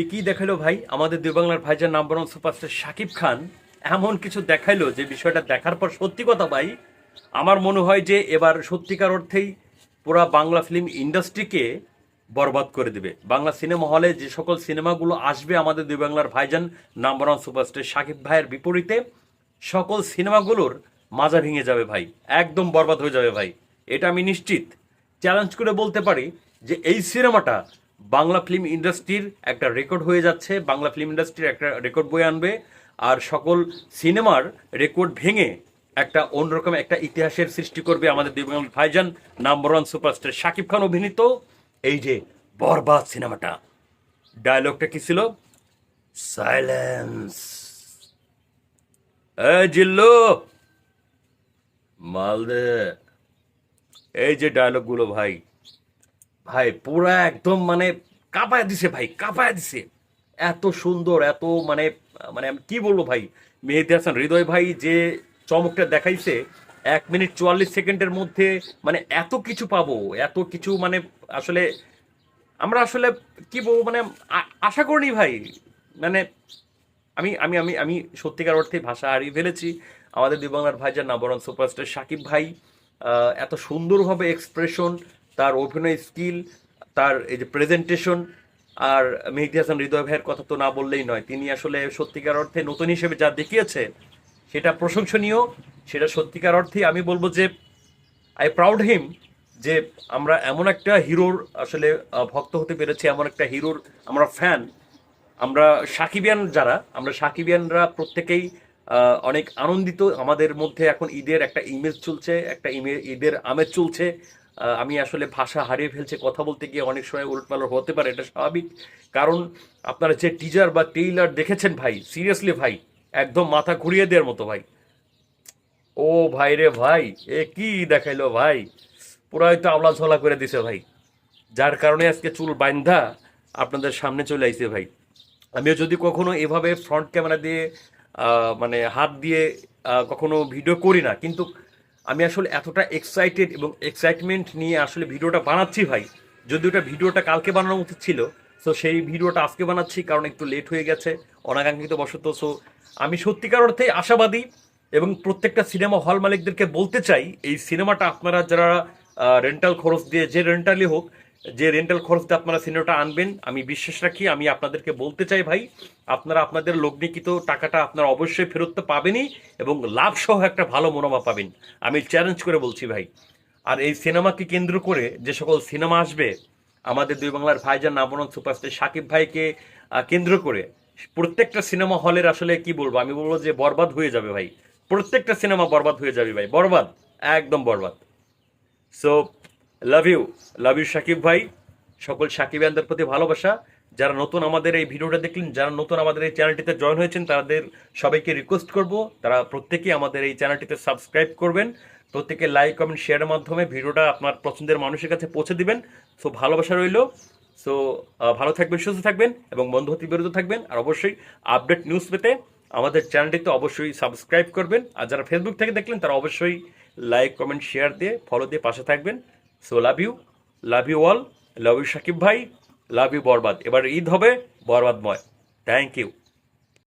এ কি দেখাল ভাই। আমাদের দুই বাংলার ভাইজান number one superstar Shakib Khan এমন কিছু দেখাইলো যে বিষয়টা দেখার পর সত্যি কথা ভাই, আমার মনে হয় যে এবার সত্যিকার অর্থেই পুরা বাংলা ফিল্ম ইন্ডাস্ট্রিকে বরবাদ করে দিবে। বাংলা সিনেমা হলে যে সকল সিনেমাগুলো আসবে আমাদের দুই বাংলার ভাইজান নাম্বার ওয়ান সুপারস্টার শাকিব ভাইয়ের বিপরীতে, সকল সিনেমাগুলোর মাজা ভেঙে যাবে ভাই। একদম বরবাদ হয়ে যাবে ভাই। এটা আমি নিশ্চিত। চ্যালেঞ্জ করে বলতে পারি যে এই সিনেমাটা বাংলা ফিল্ম ইন্ডাস্ট্রির একটা রেকর্ড হয়ে যাচ্ছে, বাংলা ফিল্ম ইন্ডাস্ট্রির একটা রেকর্ড বয়ে আনবে, আর সকল সিনেমার রেকর্ড ভেঙে একটা অন্যরকম একটা ইতিহাসের সৃষ্টি করবে আমাদের বাংলার ভাইজান number one superstar Shakib Khan অভিনীত। এই যে বরবাদ সিনেমাটা ডায়লগটা কি ছিল? সাইলেন্স এ জিল্লু মালদে এই যে ডায়লগগুলো ভাই ভাই, পুরা একদম মানে কাঁপায় দিছে ভাই, কাঁপায় দিছে। এত সুন্দর, এত মানে মানে আমি কি বলব ভাই? মেহেদি হাসান, হৃদয় ভাই যে চমকটা দেখাইছে, এক মিনিট চুয়াল্লিশ সেকেন্ডের মধ্যে মানে এত কিছু পাবো, এত কিছু মানে আসলে আমরা আসলে কি বলব মানে আশা করিনি ভাই। মানে আমি আমি আমি আমি সত্যিকার অর্থে ভাষা হারিয়ে ফেলেছি। আমাদের দুই বাংলার ভাইজান নাম্বার সুপারস্টার সাকিব ভাই এত সুন্দরভাবে এক্সপ্রেশন তার অভিনয় স্কিল, তার এই যে প্রেজেন্টেশন আর মেহেদি হাসান হৃদয় ভাইয়ের কথা তো না বললেই নয়। তিনি আসলে সত্যিকার অর্থে নতুন হিসেবে যা দেখিয়েছে, সেটা প্রশংসনীয়। সেটা সত্যিকার অর্থে আমি বলব যে আই প্রাউড হিম যে আমরা এমন একটা হিরোর আসলে ভক্ত হতে পেরেছি, এমন একটা হিরোর আমরা ফ্যান আমরা সাকিবিয়ান যারা, আমরা সাকিবিয়ানরা প্রত্যেকেই অনেক আনন্দিত। আমাদের মধ্যে এখন ঈদের একটা ইমেজ চলছে, একটা ঈদের আমেজ চলছে। আমি আসলে ভাষা হারিয়ে ফেলছে, কথা বলতে গিয়ে অনেক সময় উলটপালট হতে পারে, এটা স্বাভাবিক। কারণ আপনারা যে টিজার বা টেইলার দেখেছেন ভাই সিরিয়াসলি ভাই, একদম মাথা ঘুরিয়ে দেওয়ার মতো ভাই। ও ভাই রে ভাই, এ কি দেখাইলো ভাই? পুরাই তো আওলা ঝোলা করে দিছে ভাই। যার কারণে আজকে চুল বাইন্ধা আপনাদের সামনে চলে আইছে ভাই। আমিও যদি কখনো এভাবে ফ্রন্ট ক্যামেরা দিয়ে মানে হাত দিয়ে কখনো ভিডিও করি না, কিন্তু আমি আসলে এতটা এক্সাইটেড এবং এক্সাইটমেন্ট নিয়ে আসলে ভিডিওটা বানাচ্ছি ভাই। যদি ওটা ভিডিওটা কালকে বানানো উচিত ছিল সো সেই ভিডিওটা আজকে বানাচ্ছি কারণ একটু লেট হয়ে গেছে, অনাকাঙ্ক্ষিত বশত। সো আমি সত্যিকার অর্থে আশাবাদী এবং প্রত্যেকটা সিনেমা হল মালিকদেরকে বলতে চাই, এই সিনেমাটা আপনারা যারা রেন্টাল খরচ দিয়ে যে রেন্টালই হোক যে রেন্টাল খরচটা আপনারা সিনেমাটা আনবেন, আমি বিশ্বাস রাখি, আমি আপনাদেরকে বলতে চাই ভাই, আপনারা আপনাদের লগ্নিকৃত টাকাটা আপনারা অবশ্যই ফেরত তো পাবেনই এবং লাভ সহ একটা ভালো মনোমা পাবেন। আমি চ্যালেঞ্জ করে বলছি ভাই, আর এই সিনেমাকে কেন্দ্র করে যে সকল সিনেমা আসবে, আমাদের দুই বাংলার ভাইজান নামরন সুপারস্টার সাকিব ভাইকে কেন্দ্র করে প্রত্যেকটা সিনেমা হলের আসলে কি বলব, আমি বলব যে বরবাদ হয়ে যাবে ভাই। প্রত্যেকটা সিনেমা বরবাদ হয়ে যাবে ভাই, বরবাদ, একদম বরবাদ। So love you love you Shakib ভাই। সকল সাকিবিয়ানদের প্রতি ভালোবাসা। যারা নতুন আমাদের এই ভিডিওটা দেখলেন, যারা নতুন আমাদের এই চ্যানেলটিতে জয়েন হয়েছেন, তাদের সবাইকে রিকোয়েস্ট করব। তারা প্রত্যেকেই আমাদের এই চ্যানেলটিতে সাবস্ক্রাইব করবেন। প্রত্যেকে লাইক কমেন্ট শেয়ারের মাধ্যমে ভিডিওটা আপনার পছন্দের মানুষের কাছে পৌঁছে দিবেন। সো ভালোবাসা রইল। সো ভালো থাকবেন, সুস্থ থাকবেন এবং বন্ধু হতে বিরত থাকবেন। আর অবশ্যই আপডেট নিউজ পেতে আমাদের চ্যানেলটিতে অবশ্যই সাবস্ক্রাইব করবেন। আর যারা ফেসবুক থেকে দেখলেন, তারা অবশ্যই লাইক কমেন্ট শেয়ার দিয়ে ফলো দিয়ে পাশে থাকবেন। So love you love you all love you Shakib ভাই লাভ ইউ বরবাদ এবার ঈদ হবে বরবাদময় থ্যাংক ইউ